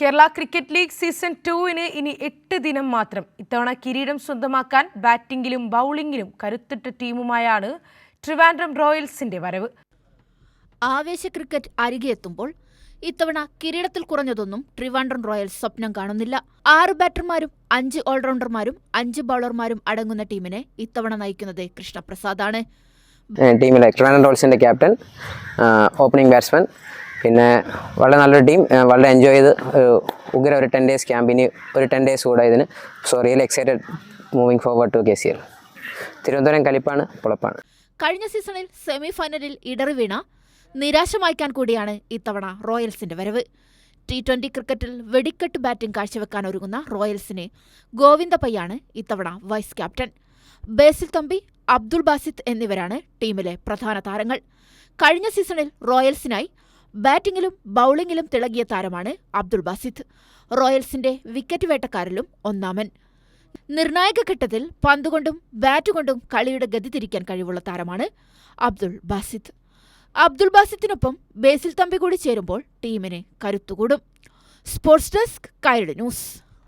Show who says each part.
Speaker 1: Kerala cricket league season ടൂവിന് ഇനി എട്ട് ദിനം മാത്രം ഇത്തവണ കിരീടം സ്വന്തമാക്കാൻ ബാറ്റിംഗിലും ബൗളിംഗിലും കരുത്തിട്ട ടീമുമായാണ് ട്രിവാൻഡ്രം റോയൽസിന്റെ വരവ്.
Speaker 2: ആവേശ ക്രിക്കറ്റ് അരികെ എത്തുമ്പോൾ ഇത്തവണ കിരീടത്തിൽ കുറഞ്ഞതൊന്നും ട്രിവാൻഡ്രം റോയൽസ് സ്വപ്നം കാണുന്നില്ല. ആറ് ബാറ്റർമാരും അഞ്ച് ഓൾറൗണ്ടർമാരും അഞ്ച് ബൗളർമാരും അടങ്ങുന്ന ടീമിനെ ഇത്തവണ നയിക്കുന്നത് കൃഷ്ണപ്രസാദാണ്.
Speaker 3: ടീമിലെ ട്രിവാൻഡ്രം റോയൽസിന്റെ ക്യാപ്റ്റൻ ഓപ്പണിംഗ് ബാറ്റ്സ്മാൻ പിന്നെ വളരെ നല്ലൊരു ടീം. വളരെ എൻജോയ് ചെയ്ത് ഒരു ഉഗ്ര ഒരു ടെൻ ഡേയ്സ് ക്യാമ്പിന് ഒരു ടെൻ ഡേയ്സ് കൂടെ ഇതിന്. So real excited moving forward to K C L Thiruvananthapuram കലിപ്പാണ് പുളപ്പാണ്.
Speaker 2: കഴിഞ്ഞ സീസണിൽ സെമി ഫൈനലിൽ ഇടറി വീണ നിരാശ മായ്ക്കാൻ കൂടിയാണ് ഇത്തവണ റോയൽസിന്റെ വരവ്. ടി ട്വന്റി ക്രിക്കറ്റിൽ വെടിക്കെട്ട് ബാറ്റിംഗ് കാഴ്ചവെക്കാൻ ഒരുങ്ങുന്ന റോയൽസിനെ ഗോവിന്ദപ്പയ്യാണ് ഇത്തവണ vice captain Basil Thampi Abdul Basith എന്നിവരാണ് ടീമിലെ പ്രധാന താരങ്ങൾ. കഴിഞ്ഞ സീസണിൽ റോയൽസിനായി ബാറ്റിംഗിലും ബൌളിംഗിലും തിളങ്ങിയ താരമാണ് അബ്ദുൾ ബാസിത്ത് റോയൽസിന്റെ വിക്കറ്റ് വേട്ടക്കാരിലും ഒന്നാമൻ. നിർണായക ഘട്ടത്തിൽ പന്തുകൊണ്ടും ബാറ്റുകൊണ്ടും കളിയുടെ ഗതി തിരിക്കാൻ കഴിവുള്ള താരമാണ് അബ്ദുൾ ബാസിത്ത് അബ്ദുൾ ബാസിത്തിനൊപ്പം ബേസിൽ തമ്പി കൂടി ചേരുമ്പോൾ ടീമിന് കരുത്തുകൂടും. Sports desk Kairali news.